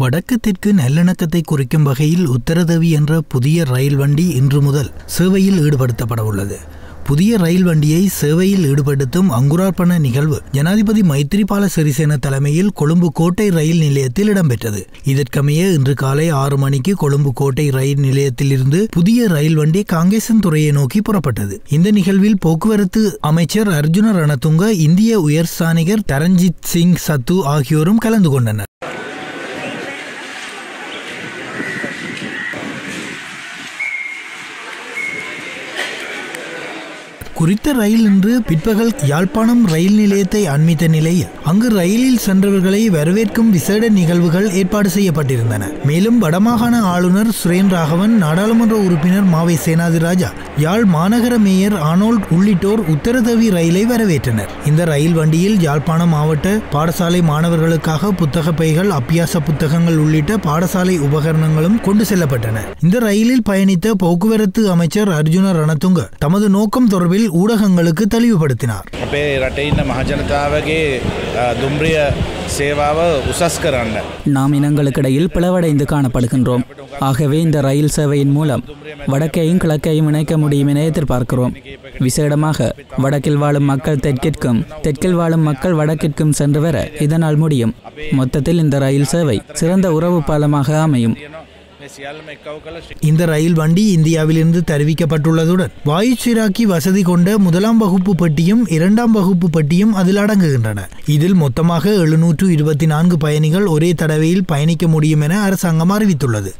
வடக்கு தெற்கு நல்லிணக்கத்தை குறிக்கும் வகையில் உத்தரதேவி என்ற புதிய ரயில் வண்டி இன்று முதல் சேவையில் ஈடுபடுத்தப்பட உள்ளது. புதிய ரயில் வண்டியை சேவையில் ஈடுபடுத்தும் அங்குரார்ப்பண நிகழ்வு ஜனாதிபதி மைத்திரிபால சிறிசேன தலைமையில் கொழும்பு கோட்டை ரயில் நிலையத்தில் இடம்பெற்றது. இதற்கமைய இன்று காலை ஆறு மணிக்கு கொழும்பு கோட்டை ரயில் நிலையத்திலிருந்து புதிய ரயில் வண்டி காங்கேசன் துறையை நோக்கி புறப்பட்டது. இந்த நிகழ்வில் போக்குவரத்து அமைச்சர் அர்ஜுன ரணதுங்க இந்திய உயர்ஸ்தானிகர் தரஞ்சித் சிங் சத்து ஆகியோரும் கலந்து கொண்டனர். குறித்த ரயில் இன்று பிற்பகல் யாழ்ப்பாணம் ரயில் நிலையத்தை அண்மித்த நிலையில் அங்கு ரயிலில் சென்றவர்களை வரவேற்கும் விசேட நிகழ்வுகள் ஏற்பாடு செய்யப்பட்டிருந்தன. மேலும் வடமாகாண ஆளுநர் சுரேன் ராகவன் நாடாளுமன்ற உறுப்பினர் மாவை சேனாதிராஜா யாழ் மாநகர மேயர் ஆனோல்ட் உள்ளிட்டோர் உத்தரதவி ரயிலை வரவேற்றனர். இந்த ரயில் வண்டியில் யாழ்ப்பாணம் மாவட்ட பாடசாலை மாணவர்களுக்காக புத்தக பைகள் அபியாச புத்தகங்கள் உள்ளிட்ட பாடசாலை உபகரணங்களும் கொண்டு செல்லப்பட்டன. இந்த ரயிலில் பயணித்த போக்குவரத்து அமைச்சர் அர்ஜுன ரணதுங்க தமது நோக்கம் தொடர்பில் ஊடகங்களுக்கு தெளிவுபடுத்தினார். சேவாவை உசஸ்கராங்க நாம் இனங்களுக்கிடையில் பிளவடைந்து காணப்படுகின்றோம். ஆகவே இந்த ரயில் சேவையின் மூலம் வடக்கையும் கிழக்கையும் இணைக்க முடியும் என எதிர்பார்க்கிறோம். விசேடமாக வடக்கில் வாழும் மக்கள் தெற்கிற்கும் தெற்கில் வாழும் மக்கள் வடக்கிற்கும் சென்று வர இதனால் முடியும். மொத்தத்தில் இந்த ரயில் சேவை சிறந்த உறவு பாலமாக அமையும். இந்த ரயில் வண்டி இந்தியாவிலிருந்து தெரிவிக்கப்பட்டுள்ளதுடன் வாயு சிராக்கி வசதி கொண்ட முதலாம் வகுப்பு பெட்டியும் இரண்டாம் வகுப்பு பெட்டியும் அதில் அடங்குகின்றன. இதில் மொத்தமாக எழுநூற்று இருபத்தி நான்கு பயணிகள் ஒரே தடவையில் பயணிக்க முடியும் என அரசாங்கம் அறிவித்துள்ளது.